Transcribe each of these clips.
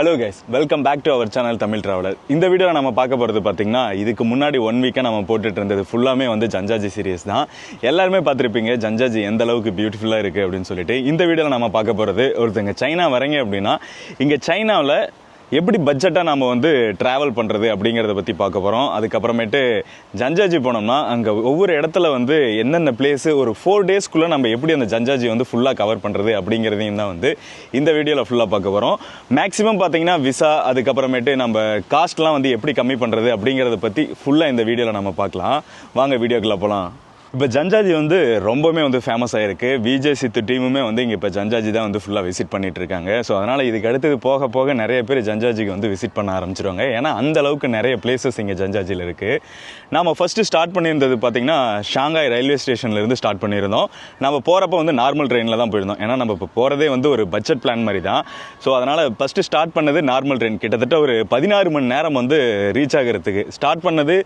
Hello guys welcome back to our channel Tamil traveller இந்த வீடியோவில் நம்ம பார்க்க போகிறது பார்த்திங்கன்னா இதுக்கு முன்னாடி ஒன் வீக்காக நம்ம போட்டுட்டு இருந்தது ஃபுல்லாமே வந்து ஜஞ்சாஜி சீரியஸ் தான். எல்லாருமே பார்த்துருப்பீங்க ஜஞ்சாஜி எந்த அளவுக்கு பியூட்டிஃபுல்லாக இருக்குது அப்படின்னு சொல்லிட்டு. இந்த வீடியோவில் நம்ம பார்க்க போகிறது ஒருத்தங்க சைனா வரீங்க அப்படின்னா இங்கே சைனாவில் எப்படி பட்ஜெட்டாக நம்ம வந்து ட்ராவல் பண்ணுறது அப்படிங்கிறத பற்றி பார்க்க போகிறோம் அதுக்கப்புறமேட்டு ஜஞ்சாஜி போனோம்னா அங்கே ஒவ்வொரு இடத்துல வந்து என்னென்ன பிளேஸு ஒரு ஃபோர் டேஸ்க்குள்ளே நம்ம எப்படி அந்த ஜஞ்சாஜி வந்து ஃபுல்லாக கவர் பண்ணுறது அப்படிங்கிறதையும் தான் வந்து இந்த வீடியோவில் ஃபுல்லாக பார்க்க போகிறோம் மேக்ஸிமம் பார்த்தீங்கன்னா விசா அதுக்கப்புறமேட்டு நம்ம காஸ்ட்லாம் வந்து எப்படி கம்மி பண்ணுறது அப்படிங்கிறத பற்றி ஃபுல்லாக இந்த வீடியோவில் நம்ம பார்க்கலாம். வாங்க வீடியோக்குள்ளே போகலாம் இப்போ ஜஞ்சாஜி வந்து ரொம்பவுமே வந்து ஃபேமஸ் ஆகிருக்கு விஜய் சித்து டீமுமே வந்து இங்கே இப்போ ஜஞ்சாஜி தான் வந்து ஃபுல்லாக விசிட் பண்ணிட்டு இருக்காங்க. ஸோ அதனால் இதுக்கு அடுத்தது போக போக நிறைய பேர் ஜஞ்சாஜிக்கு வந்து விசிட் பண்ண ஆரம்பிச்சிருவாங்க. ஏன்னா அந்த அளவுக்கு நிறைய பிளேசஸ் இங்கே ஜஞ்சாஜியில் இருக்குது நம்ம ஃபஸ்ட்டு ஸ்டார்ட் பண்ணியிருந்தது பார்த்தீங்கன்னா ஷாங்காய் ரயில்வே ஸ்டேஷன்லேருந்து ஸ்டார்ட் பண்ணியிருந்தோம். நம்ம போகிறப்ப வந்து நார்மல் ட்ரெயினில் தான் போயிருந்தோம். ஏன்னா நம்ம இப்போ போகிறதே வந்து ஒரு பட்ஜெட் பிளான் மாதிரி தான். ஸோ அதனால் ஃபஸ்ட்டு ஸ்டார்ட் பண்ணது நார்மல் ட்ரெயின் கிட்டத்தட்ட ஒரு பதினாறு மணி நேரம் வந்து ரீச் ஆகிறதுக்கு. ஸ்டார்ட் பண்ணது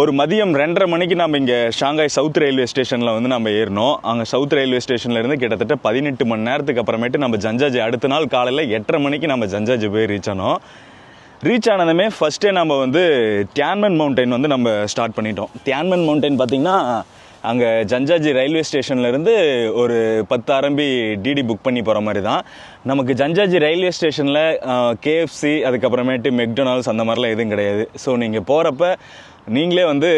ஒரு மதியம் ரெண்டரை மணிக்கு நம்ம இங்கே ஷாங்காய் சவுத் ரயில்வே ஸ்டேஷனில் வந்து நம்ம ஏறினோம். அங்கே சவுத் ரயில்வே ஸ்டேஷன்லேருந்து கிட்டத்தட்ட பதினெட்டு மணி நேரத்துக்கு அப்புறமேட்டு நம்ம ஜஞ்சாஜி அடுத்த நாள் காலையில் எட்டரை மணிக்கு நம்ம ஜஞ்சாஜி போய் ரீச் ஆனோம். ரீச் ஆனதுமே ஃபஸ்ட்டே நம்ம வந்து டியான்மன் மவுண்டைன் வந்து நம்ம ஸ்டார்ட் பண்ணிட்டோம். டியான்மன் மவுண்டைன் பார்த்திங்கன்னா அங்கே ஜஞ்சாஜி ரயில்வே ஸ்டேஷன்லேருந்து ஒரு பத்து ஆரம்பி டிடி புக் பண்ணி போகிற மாதிரி தான். நமக்கு ஜஞ்சாஜி ரயில்வே ஸ்டேஷனில் கேஎஃப்சி அதுக்கப்புறமேட்டு மெக்டொனால்ட்ஸ் அந்த மாதிரிலாம் எதுவும் கிடையாது. ஸோ நீங்கள் போகிறப்ப நீங்களே வந்து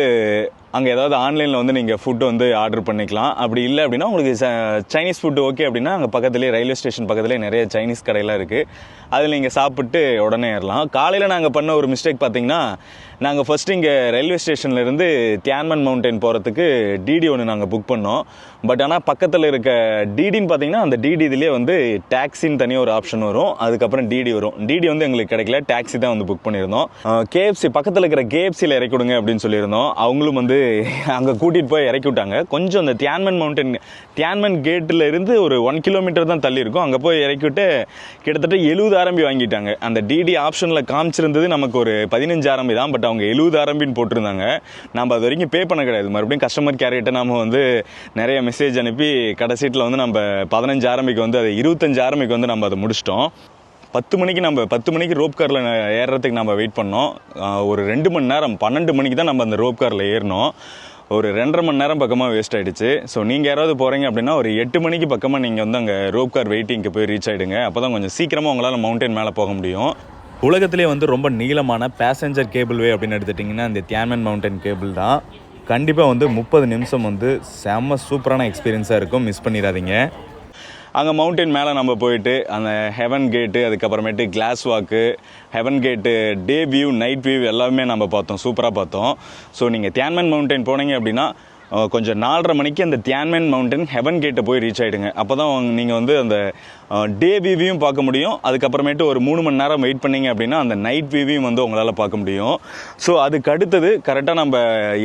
அங்கே ஏதாவது ஆன்லைனில் வந்து நீங்கள் ஃபுட்டு வந்து ஆர்டர் பண்ணிக்கலாம். அப்படி இல்லை அப்படின்னா உங்களுக்கு ச- சைனீஸ் ஃபுட்டு ஓகே அப்படின்னா அங்கே பக்கத்துலேயே ரயில்வே ஸ்டேஷன் பக்கத்துலேயே நிறைய சைனீஸ் கடையெல்லாம் இருக்குது அதில் நீங்கள் சாப்பிட்டு உடனே ஏறலாம். காலையில் நாங்கள் பண்ண ஒரு மிஸ்டேக் பார்த்தீங்கன்னா நாங்கள் ஃபஸ்ட்டு இங்கே ரயில்வே ஸ்டேஷன்லேருந்து தியான்மன் மவுண்டைன் போகிறதுக்கு டிடி ஒன்று நாங்கள் புக் பண்ணோம். பட் ஆனால் பக்கத்தில் இருக்க டிடின்னு பார்த்தீங்கன்னா அந்த டிடி இதுலேயே வந்து டாக்ஸின்னு தனியாக ஒரு ஆப்ஷன் வரும். அதுக்கப்புறம் டிடி வரும். டிடி வந்து எங்களுக்கு கிடைக்கல. டாக்ஸி தான் வந்து புக் பண்ணியிருந்தோம். கேஎஃப்சி பக்கத்தில் இருக்கிற கேஎஃப்சியில் இறக்கி விடுங்க அப்படின்னு சொல்லியிருந்தோம். அவங்களும் வந்து அங்கே கூட்டிகிட்டு போய் இறக்கி விட்டாங்க. கொஞ்சம் அந்த தியான்மன் மவுண்டன் தியான்மன் கேட்டில் இருந்து ஒரு ஒன் கிலோமீட்டர் தான் தள்ளி இருக்கும். அங்கே போய் இறக்கி விட்டு கிட்டத்தட்ட எழுபது ஆரம்பி வாங்கிட்டாங்க. அந்த டிடி ஆப்ஷனில் காமிச்சிருந்தது நமக்கு ஒரு பதினஞ்சு ஆரம்பி தான். பட் அவங்க எழுபது ஆரம்பின்னு போட்டிருந்தாங்க. நம்ம அது வரைக்கும் பே பண்ண கிடையாது. மறுபடியும் கஸ்டமர் கேர்கிட்ட நம்ம வந்து நிறைய மெசேஜ் அனுப்பி கடைசீட்டில் வந்து நம்ம பதினஞ்சு ஆரம்பிக்கு வந்து அது இருபத்தஞ்சு ஆரம்பிக்கு வந்து நம்ம அதை முடிச்சிட்டோம். பத்து மணிக்கு நம்ம பத்து மணிக்கு ரோப் காரில் ஏறுறதுக்கு நம்ம வெயிட் பண்ணோம். ஒரு ரெண்டு மணி நேரம் பன்னெண்டு மணிக்கு தான் நம்ம அந்த ரோப் காரில் ஏறினோம். ஒரு ரெண்டரை மணி நேரம் பக்கமாக வேஸ்ட் ஆகிடுச்சு ஸோ நீங்கள் யாராவது போகிறீங்க அப்படின்னா ஒரு எட்டு மணிக்கு பக்கமாக நீங்கள் வந்து அங்கே ரோப் கார் வெயிட்டிங்க்கு போய் ரீச் ஆகிடுங்க அப்போ தான் கொஞ்சம் சீக்கிரமாக உங்களால் மவுண்டன் மேலே போக முடியும். உலகத்திலே வந்து ரொம்ப நீளமான பேசஞ்சர் கேபிள் வே அப்படின்னு எடுத்துட்டிங்கன்னா இந்த தியான்மன் மவுண்டன் கேபிள் தான். கண்டிப்பாக வந்து முப்பது நிமிஷம் வந்து செம்ம சூப்பரான எக்ஸ்பீரியன்ஸாக இருக்கும். மிஸ் பண்ணிடாதீங்க. அங்கே மவுண்டைன் மேலே நம்ம போயிட்டு அந்த ஹெவன் கேட்டு அதுக்கப்புறமேட்டு கிளாஸ் வாக்கு ஹெவன் கேட்டு டே வியூ நைட் வியூ எல்லாமே நம்ம பார்த்தோம் சூப்பராக பார்த்தோம். ஸோ நீங்கள் தியான்மன் மவுண்டைன் போனீங்க அப்படின்னா கொஞ்சம் நாலரை மணிக்கு அந்த தியான்மேன் மவுண்டன் ஹெவன் கேட்டை போய் ரீச் ஆகிடுங்க அப்போ தான் நீங்கள் வந்து அந்த டே வியூவையும் பார்க்க முடியும். அதுக்கப்புறமேட்டு ஒரு மூணு மணி நேரம் வெயிட் பண்ணீங்க அப்படின்னா அந்த நைட் வியூவையும் வந்து உங்களால் பார்க்க முடியும். ஸோ அதுக்கு அடுத்தது கரெக்டாக நம்ம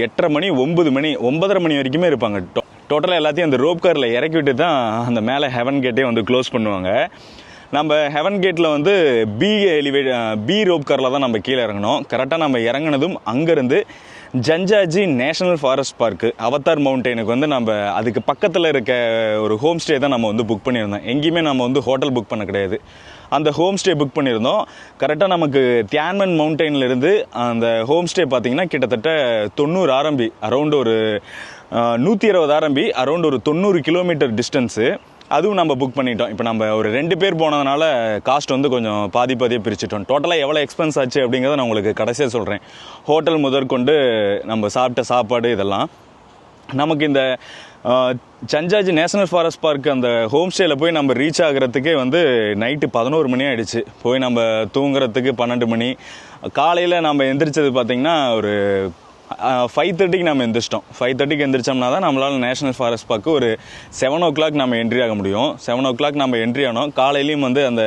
எட்டரை மணி ஒம்பது மணி ஒன்பதரை மணி வரைக்குமே இருப்பாங்க. டோ- டோட்டலாக எல்லாத்தையும் அந்த ரோப் காரில் இறக்கி விட்டு தான் அந்த மேலே ஹெவன் கேட்டே வந்து க்ளோஸ் பண்ணுவாங்க. நம்ம ஹெவன் கேட்டில் வந்து பி எலிவேட் பி ரோப் காரில் தான் நம்ம கீழே இறங்கணும். கரெக்டாக நம்ம இறங்குனதும் அங்கேருந்து Zhangjiajie national forest park Avatar மவுண்டெயினுக்கு வந்து நம்ம அதுக்கு பக்கத்தில் இருக்க ஒரு ஹோம் ஸ்டே தான் நம்ம வந்து புக் பண்ணியிருந்தோம். எங்கேயுமே நம்ம வந்து ஹோட்டல் புக் பண்ண கிடையாது. அந்த ஹோம் ஸ்டே புக் பண்ணியிருந்தோம். கரெக்டாக நமக்கு தியான்மன் மவுண்டெயின்லேருந்து அந்த ஹோம் ஸ்டே பார்த்தீங்கன்னா கிட்டத்தட்ட தொண்ணூறு ஆரம்பி அரௌண்ட் ஒரு நூற்றி இருபது ஆரம்பி அரௌண்ட் ஒரு தொண்ணூறு கிலோமீட்டர் டிஸ்டன்ஸு அதுவும் நம்ம புக் பண்ணிட்டோம். இப்போ நம்ம ஒரு ரெண்டு பேர் போனதுனால காஸ்ட் வந்து கொஞ்சம் பாதி பாதியாக பிரிச்சிட்டோம். டோட்டலாக எவ்வளோ எக்ஸ்பென்ஸ் ஆச்சு அப்படிங்கிறத நான் உங்களுக்கு கடைசியாக சொல்கிறேன் ஹோட்டல் முதற்கொண்டு நம்ம சாப்பிட்ட சாப்பாடு இதெல்லாம். நமக்கு இந்த சஞ்சாஜி நேஷனல் ஃபாரஸ்ட் பார்க் அந்த ஹோம் ஸ்டேயில் போய் நம்ம ரீச் ஆகுறதுக்கே வந்து நைட்டு பதினோரு மணி ஆகிடுச்சு போய் நம்ம தூங்குறதுக்கு பன்னெண்டு மணி. காலையில் நம்ம எந்திரிச்சது பார்த்திங்கன்னா ஒரு ஃபைவ் தேர்ட்டிக்கு நம்ம எந்திரிச்சிட்டோம். ஃபைவ் தேர்ட்டிக்கு எந்திரிச்சோம்னா தான் நம்மளால் நேஷனல் ஃபாரஸ்ட் பார்க்கு ஒரு செவன் ஓ கிளாக் நம்ம என்ட்ரி ஆக முடியும். செவன் ஓ கிளாக் நம்ம என்ட்ரி ஆனோம். காலையிலையும் வந்து அந்த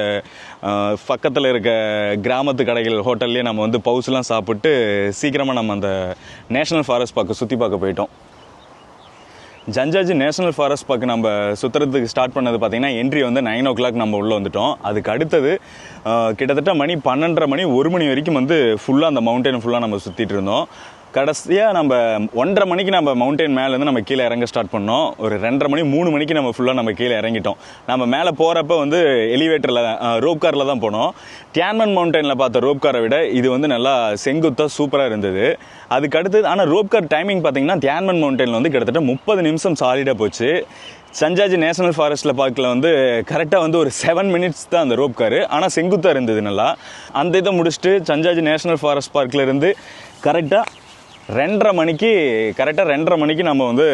பக்கத்தில் இருக்க கிராமத்து கடைகள் ஹோட்டல்லையே நம்ம வந்து பவுஸ்லாம் சாப்பிட்டு சீக்கிரமாக நம்ம அந்த நேஷனல் ஃபாரஸ்ட் பார்க்கு சுற்றி பார்க்க போயிட்டோம். ஜஞ்சாஜி நேஷனல் ஃபாரஸ்ட் பார்க்க நம்ம சுற்றுறதுக்கு ஸ்டார்ட் பண்ணது பார்த்தீங்கன்னா என்ட்ரி வந்து நைன் ஓ கிளாக் நம்ம உள்ளே வந்துட்டோம். அதுக்கு அடுத்தது கிட்டத்தட்ட மணி பன்னெண்டரை மணி ஒரு மணி வரைக்கும் வந்து ஃபுல்லாக அந்த மவுண்டன் ஃபுல்லாக நம்ம சுற்றிட்டு இருந்தோம். கடைசியாக நம்ம ஒன்றரை மணிக்கு நம்ம மவுண்டைன் மேலேருந்து நம்ம கீழே இறங்க ஸ்டார்ட் பண்ணோம். ஒரு ரெண்டரை மணி மூணு மணிக்கு நம்ம ஃபுல்லாக நம்ம கீழே இறங்கிட்டோம். நம்ம மேலே போகிறப்ப வந்து எலிவேட்டரில் ரோப் காரில் தான் போனோம். டியான்மன் மவுண்டனில் பார்த்த ரோப் காரை விட இது வந்து நல்லா செங்குத்தாக சூப்பராக இருந்தது. அதுக்கு அடுத்தது ஆனால் ரோப் கார் டைமிங் பார்த்தீங்கன்னா தியான்மன் மவுண்டனில் வந்து கிட்டத்தட்ட முப்பது நிமிஷம் சாலிடாக போச்சு. சஞ்சாஜி நேஷனல் ஃபாரஸ்ட்டில் பார்க்கல வந்து கரெக்டாக வந்து ஒரு செவன் மினிட்ஸ் தான் அந்த ரோப் காரு ஆனால் செங்குத்தாக இருந்தது நல்லா. அந்த இதை முடிச்சுட்டு சஞ்சாஜி நேஷனல் ஃபாரஸ்ட் பார்க்கில் இருந்து கரெக்டாக ரெண்டரை மணிக்கு கரெக்டாக ரெண்டரை மணிக்கு நம்ம வந்து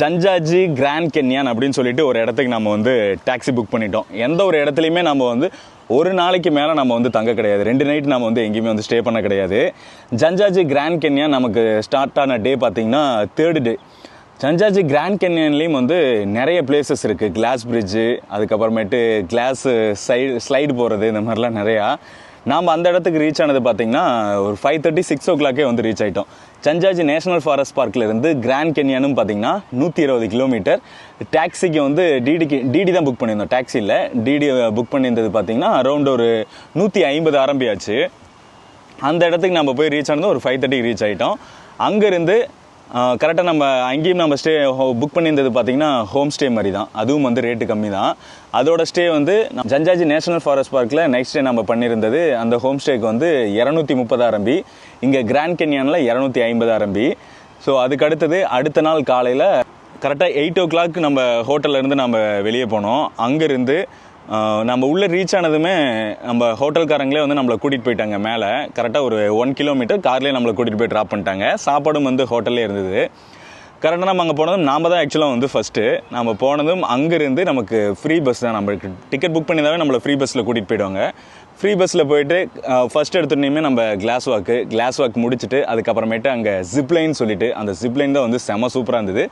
ஜஞ்சாஜி கிராண்ட் கென்யான் அப்படின்னு சொல்லிட்டு ஒரு இடத்துக்கு நம்ம வந்து டாக்ஸி புக் பண்ணிட்டோம். எந்த ஒரு இடத்துலையுமே நம்ம வந்து ஒரு நாளைக்கு மேலே நம்ம வந்து தங்க கிடையாது. ரெண்டு நைட் நம்ம வந்து எங்கேயுமே வந்து ஸ்டே பண்ண கிடையாது. ஜஞ்சாஜி கிராண்ட் கென்யான் நமக்கு ஸ்டார்ட் ஆன டே பார்த்திங்கன்னா தேர்டு டே சஞ்சாஜி கிராண்ட் கேன்யன்லேயும் வந்து நிறைய பிளேசஸ் இருக்குது கிளாஸ் பிரிட்ஜு அதுக்கப்புறமேட்டு கிளாஸு சைடு ஸ்லைடு போகிறது இந்த மாதிரிலாம் நிறையா. நாம் அந்த இடத்துக்கு ரீச் ஆனது பார்த்தீங்கன்னா ஒரு ஃபைவ் தேர்ட்டி சிக்ஸ் ஓ கிளாக்கே வந்து ரீச் ஆகிட்டோம் சஞ்சாஜி நேஷனல் ஃபாரஸ்ட் பார்க்கில் இருந்து கிராண்ட் கென்யானும் பார்த்தீங்கன்னா நூற்றி இருபது கிலோமீட்டர் டாக்ஸிக்கு வந்து டிடிக்கு டிடி தான் புக் பண்ணியிருந்தோம். டாக்ஸியில் டிடி புக் பண்ணியிருந்தது பார்த்தீங்கன்னா அரௌண்ட் ஒரு நூற்றி ஐம்பது ஆரம்பியாச்சு. அந்த இடத்துக்கு நம்ம போய் ரீச் ஆனது ஒரு ஃபைவ் தேர்ட்டிக்கு ரீச் ஆகிட்டோம் அங்கேருந்து கரெக்டாக நம்ம அங்கேயும் நம்ம ஸ்டே புக் பண்ணியிருந்தது பார்த்தீங்கன்னா ஹோம் ஸ்டே மாதிரி தான். அதுவும் வந்து ரேட்டு கம்மி தான். அதோட ஸ்டே வந்து நம்ம ஜஞ்சாஜி நேஷனல் ஃபாரஸ்ட் பார்க்கில் நெக்ஸ்ட் ஸ்டே நம்ம பண்ணியிருந்தது. அந்த ஹோம் ஸ்டேக்கு வந்து இரநூத்தி முப்பது ஆரம்பி இங்கே கிராண்ட் கென்யானில் இரநூத்தி ஐம்பது ஆரம்பி ஸோ அதுக்கு அடுத்தது அடுத்த நாள் காலையில் கரெக்டாக எயிட் ஓ கிளாக் நம்ம ஹோட்டல்லேருந்து நம்ம வெளியே போனோம். அங்கேருந்து நம்ம உள்ளே ரீச் ஆனதுமே நம்ம ஹோட்டல்காரங்களே வந்து நம்மளை கூட்டிகிட்டு போயிட்டாங்க மேலே. கரெக்டாக ஒரு ஒன் கிலோமீட்டர் கார்லேயே நம்மளை கூட்டிகிட்டு போய் ட்ராப் பண்ணிட்டாங்க. சாப்பாடும் வந்து ஹோட்டல்லே இருந்தது. கரெக்டாக நம்ம அங்கே போனதும் நாம் தான் ஆக்சுவலாக வந்து ஃபஸ்ட்டு நம்ம போனதும் அங்கேருந்து நமக்கு ஃப்ரீ பஸ் தான். நம்மளுக்கு டிக்கெட் புக் பண்ணியிருந்தாவே நம்மளை ஃப்ரீ பஸ்ஸில் கூட்டிகிட்டு போயிடுவாங்க. ஃப்ரீ பஸ்ஸில் போயிட்டு ஃபர்ஸ்ட் எடுத்துனேமே நம்ம கிளாஸ் வாக்கு கிளாஸ் வாக் முடிச்சுட்டு அதுக்கப்புறமேட்டு அங்கே ஜிப்லைன் சொல்லிட்டு அந்த ஜிப்லைன் தான் வந்து செம சூப்பராக இருந்தது.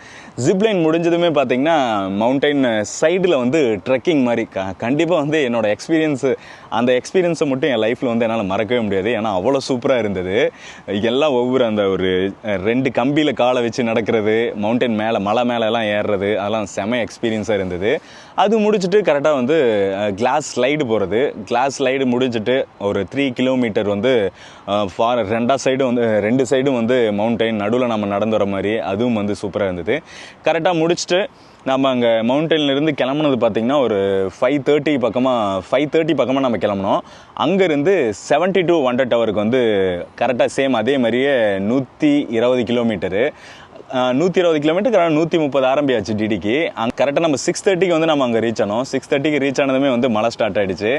ஜிப்லைன் முடிஞ்சதுமே பார்த்தீங்கன்னா மவுண்டைன் சைடில் வந்து ட்ரெக்கிங் மாதிரி க கண்டிப்பாக வந்து என்னோடய எக்ஸ்பீரியன்ஸு அந்த எக்ஸ்பீரியன்ஸை மட்டும் என் லைஃப்பில் வந்து என்னால் மறக்கவே முடியாது. ஏன்னா அவ்வளோ சூப்பராக இருந்தது. எல்லாம் ஒவ்வொரு அந்த ஒரு ரெண்டு கம்பியில் காலை வச்சு நடக்கிறது மவுண்டைன் மேலே மலை மேலெலாம் ஏறுறது அதெல்லாம் செம எக்ஸ்பீரியன்ஸாக இருந்தது. அது முடிச்சுட்டு கரெக்டாக வந்து கிளாஸ் ஸ்லைடு போகிறது கிளாஸ் ஸ்லைடு முடிஞ்சிட்டு ஒரு த்ரீ கிலோமீட்டர் வந்து ஃபார் ரெண்டா சைடும் வந்து ரெண்டு சைடும் வந்து மவுண்டைன் நடுவில் நம்ம நடந்து வர மாதிரி அதுவும் வந்து சூப்பராக இருந்தது. கரெக்டாக முடிச்சுட்டு நம்ம அங்கே மவுண்டன்லேருந்து கிளம்புனது பார்த்திங்கன்னா ஒரு ஃபைவ் தேர்ட்டி பக்கமாக ஃபைவ் தேர்ட்டி பக்கமாக நம்ம கிளம்புனோம். அங்கேருந்து செவன்ட்டி டூ ஒண்டர் டவருக்கு வந்து கரெக்டாக சேம் அதே மாதிரியே நூற்றி இருபது கிலோமீட்டரு நூற்றி இருபது கிலோமீட்டர் கரெக்டாக நூற்றி முப்பது ஆரம்பியாச்சு டிடிக்கு அங்கே கரெக்டாக நம்ம சிக்ஸ் தேர்ட்டிக்கு வந்து நம்ம அங்கே ரீச் ஆனோம். சிக்ஸ் தேர்ட்டிக்கு ரீச் ஆனதுமே வந்து மழை ஸ்டார்ட் ஆயிடுச்சு.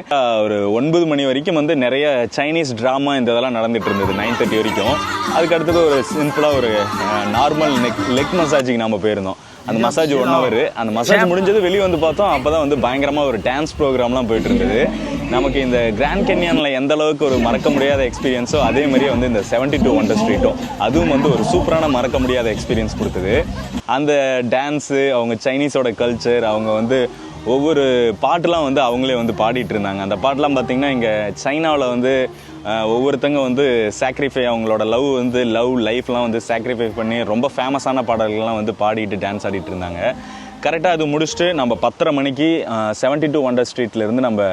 ஒரு ஒன்பது மணி வரைக்கும் வந்து நிறைய சைனீஸ் ட்ராமா இந்த இதெல்லாம் நடந்துட்டு இருந்தது நைன் தேர்ட்டி வரைக்கும். அதுக்கு அடுத்தது ஒரு சிம்பிளாக ஒரு நார்மல் நெக் லெக் மசாஜிக்கு நம்ம போயிருந்தோம். அந்த மசாஜ் ஒன் ஹவர் அந்த மசாஜ் முடிஞ்சது வெளியே வந்து பார்த்தோம். அப்போ தான் வந்து பயங்கரமாக ஒரு டான்ஸ் ப்ரோக்ராம்லாம் போயிட்டு இருந்தது நமக்கு இந்த கிராண்ட் கென்யானில் எந்த அளவுக்கு ஒரு மறக்க முடியாத எக்ஸ்பீரியன்ஸோ அதே மாதிரியே வந்து இந்த செவன்ட்டி டூ ஒண்டர் ஸ்ட்ரீட்டும் அதுவும் வந்து ஒரு சூப்பரான மறக்க முடியாத எக்ஸ்பீரியன்ஸ் கொடுத்தது. அந்த டான்ஸு அவங்க சைனீஸோட கல்ச்சர் அவங்க வந்து ஒவ்வொரு பாட்டுலாம் வந்து அவங்களே வந்து பாடிட்டு இருந்தாங்க. அந்த பாட்டுலாம் பார்த்தீங்கன்னா இங்கே சைனாவில் வந்து ஒவ்வொருத்தங்க வந்து சாக்ரிஃபை அவங்களோட லவ் வந்து லவ் லைஃப்லாம் வந்து சாக்ரிஃபை பண்ணி ரொம்ப ஃபேமஸான பாடல்கள்லாம் வந்து பாடிட்டு டான்ஸ் ஆடிட்டு இருந்தாங்க. கரெக்டாக அது முடிச்சுட்டு நம்ம பத்தரை மணிக்கு செவன்ட்டி டூ ஒண்டர் ஸ்ட்ரீட்லேருந்து நம்ம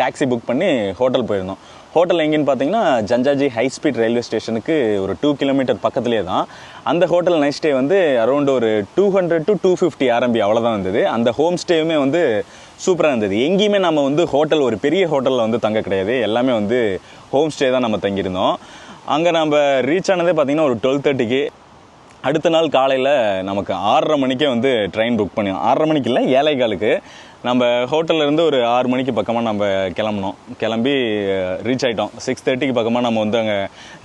டாக்ஸி புக் பண்ணி ஹோட்டல் போயிருந்தோம். ஹோட்டல் எங்கேன்னு பார்த்தீங்கன்னா ஜஞ்சாஜி ஹை ஸ்பீட் ரயில்வே ஸ்டேஷனுக்கு ஒரு டூ கிலோமீட்டர் பக்கத்துலேயே தான். அந்த ஹோட்டல் நைட் ஸ்டே வந்து அரௌண்ட் ஒரு two hundred to two fifty R M B அவ்வளோதான் வந்தது அந்த ஹோம் ஸ்டேவுமே வந்து சூப்பராக இருந்தது. எங்கேயுமே நம்ம வந்து ஹோட்டல் ஒரு பெரிய ஹோட்டலில் வந்து தங்க கிடையாது. எல்லாமே வந்து ஹோம் ஸ்டே தான் நம்ம தங்கியிருந்தோம். அங்கே நம்ம ரீச் ஆனதே பார்த்தீங்கன்னா ஒரு டுவெல் தேர்ட்டிக்கு அடுத்த நாள் காலையில் நமக்கு ஆறரை மணிக்கே வந்து ட்ரெயின் புக் பண்ணி ஆறரை மணிக்கு இல்லை ஏழை காலுக்கு நம்ம ஹோட்டல்ல இருந்து ஒரு ஆறு மணிக்கு பக்கமாக நம்ம கிளம்புனோம். கிளம்பி ரீச் ஆகிட்டோம் சிக்ஸ் தேர்ட்டிக்கு பக்கமாக நம்ம வந்து அங்கே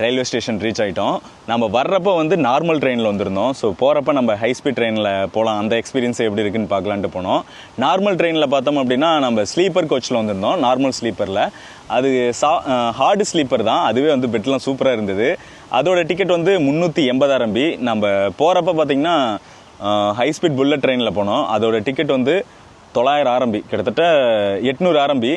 ரயில்வே ஸ்டேஷன் ரீச் ஆகிட்டோம் நம்ம வர்றப்போ வந்து நார்மல் ட்ரெயினில் வந்திருந்தோம். ஸோ போகிறப்ப நம்ம ஹை ஸ்பீட் ட்ரெயினில் போகலாம் அந்த எக்ஸ்பீரியன்ஸ் எப்படி இருக்குன்னு பார்க்கலான்ட்டு போனோம். நார்மல் ட்ரெயினில் பார்த்தோம் அப்படின்னா நம்ம ஸ்லீப்பர் கோச்சில் வந்திருந்தோம். நார்மல் ஸ்லீப்பரில் அது சா ஹார்டு ஸ்லீப்பர் தான். அதுவே வந்து பெட்லாம் சூப்பராக இருந்தது. அதோட டிக்கெட் வந்து முந்நூற்றி எண்பதாயிரம் பி நம்ம போகிறப்ப பார்த்தீங்கன்னா ஹை ஸ்பீட் புல்லட் ட்ரெயினில் போனோம். அதோட டிக்கெட் வந்து தொள்ளாயிரம் ஆரம்பி கிட்டத்தட்ட எட்நூறு ஆரம்பி.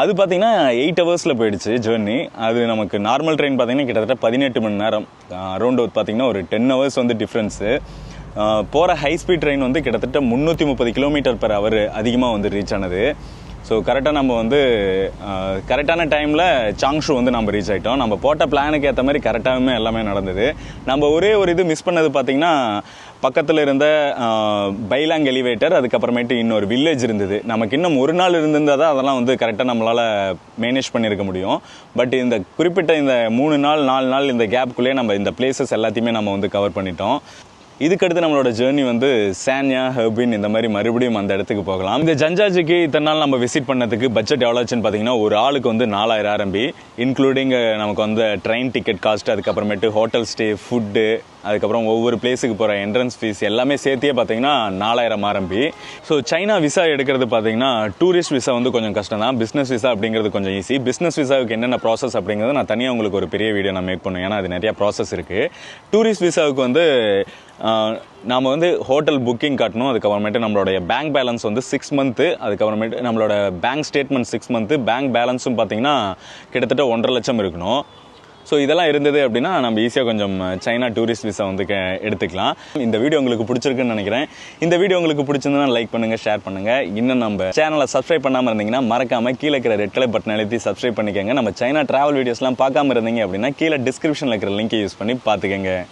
அது பார்த்தீங்கன்னா எயிட் ஹவர்ஸில் போயிடுச்சு ஜேர்னி அது நமக்கு நார்மல் ட்ரெயின் பார்த்திங்கன்னா கிட்டத்தட்ட பதினெட்டு மணி நேரம். அரௌண்ட் பார்த்திங்கன்னா ஒரு டென் ஹவர்ஸ் வந்து டிஃப்ரென்ஸு போகிற ஹை ஸ்பீட் ட்ரெயின் வந்து கிட்டத்தட்ட முந்நூற்றி முப்பது கிலோமீட்டர் பெர் அவர் அதிகமாக வந்து ரீச் ஆனது. ஸோ கரெக்டாக நம்ம வந்து கரெக்டான டைமில் சாங்ஷு வந்து நம்ம ரீச் ஆகிட்டோம் நம்ம போட்ட பிளானுக்கு ஏற்ற மாதிரி கரெக்டாகவுமே எல்லாமே நடந்தது. நம்ம ஒரே ஒரு இது மிஸ் பண்ணது பார்த்திங்கன்னா பக்கத்தில் இருந்த பைலாங் எலிவேட்டர் அதுக்கப்புறமேட்டு இன்னொரு வில்லேஜ் இருந்தது. நமக்கு இன்னும் ஒரு நாள் இருந்திருந்தால் தான் அதெல்லாம் வந்து கரெக்டாக நம்மளால் மேனேஜ் பண்ணியிருக்க முடியும். பட் இந்த குறிப்பிட்ட இந்த மூணு நாள் நாலு நாள் இந்த கேப்புக்குள்ளேயே நம்ம இந்த பிளேசஸ் எல்லாத்தையுமே நம்ம வந்து கவர் பண்ணிட்டோம். இதுக்கடுத்து நம்மளோட ஜேர்னி வந்து சான்யா ஹெர்பின் இந்த மாதிரி மறுபடியும் அந்த இடத்துக்கு போகலாம். இந்த ஜஞ்சாஜிக்கு இத்தனை நாள் நம்ம விசிட் பண்ணதுக்கு பட்ஜெட் எவ்வளோ ஆச்சுன்னு பார்த்தீங்கன்னா ஒரு ஆளுக்கு வந்து நாலாயிரம் ஆரம்பி இன்க்ளூடிங் நமக்கு வந்து ட்ரெயின் டிக்கெட் காஸ்ட் அதுக்கப்புறமேட்டு ஹோட்டல் ஸ்டே ஃபுட்டு அதுக்கப்புறம் ஒவ்வொரு பிளேஸுக்கு போகிற என்ட்ரன்ஸ் ஃபீஸ் எல்லாமே சேர்த்தியே பார்த்தீங்கன்னா நாலாயிரம் ஆரம்பி ஸோ சைனா விசா எடுக்கிறது பார்த்தீங்கன்னா டூரிஸ்ட் விசா வந்து கொஞ்சம் கஷ்டம் தான். பிஸ்னஸ் விசா அப்படிங்கிறது கொஞ்சம் ஈஸி பிஸ்னஸ் விசாவுக்கு என்னென்ன ப்ராசஸ் அப்படிங்கிறது நான் தனியாக உங்களுக்கு ஒரு பெரிய வீடியோ நான் மேக் பண்ணுவேன். ஏன்னா அது நிறையா ப்ராசஸ் இருக்குது டூரிஸ்ட் விசாவுக்கு வந்து நாம் வந்து ஹோட்டல் புக்கிங் காட்டணும். அதுக்கப்புறமேட்டு நம்மளுடைய பேங்க் பேலன்ஸ் வந்து சிக்ஸ் மந்த்து அதுக்கப்புறமேட்டு நம்மளோட bank statement six month bank பேலன்ஸும் பார்த்தீங்கன்னா கிட்டத்தட்ட ஒன்றரை லட்சம் இருக்கணும். ஸோ இதெல்லாம் இருந்தது அப்படின்னா நம்ம ஈஸியாக கொஞ்சம் சைனா டூரிஸ்ட் விசா வந்து க- எடுத்துக்கலாம். இந்த வீடியோ உங்களுக்கு பிடிச்சிருக்குன்னு நினைக்கிறேன். இந்த வீடியோ உங்களுக்கு பிடிச்சிருந்தா லைக் பண்ணுங்கள் ஷேர் பண்ணுங்கள் இன்னும் நம்ம சேனலை சப்ஸ்கிரைப் பண்ணாமல் இருந்தீங்கன்னா மறக்காமல் கீழே இருக்கிற ரெட் கலர் பட்டன் அழுத்தி சப்ஸ்கிரைப் பண்ணிக்கோங்க. நம்ம சைனா ட்ராவல் வீடியோஸ்லாம் பார்க்காம இருந்தீங்க அப்படின்னா கீழே டிஸ்கிரிப்ஷனில் இருக்கிற லிங்கை யூஸ் பண்ணி பார்த்துக்கோங்க.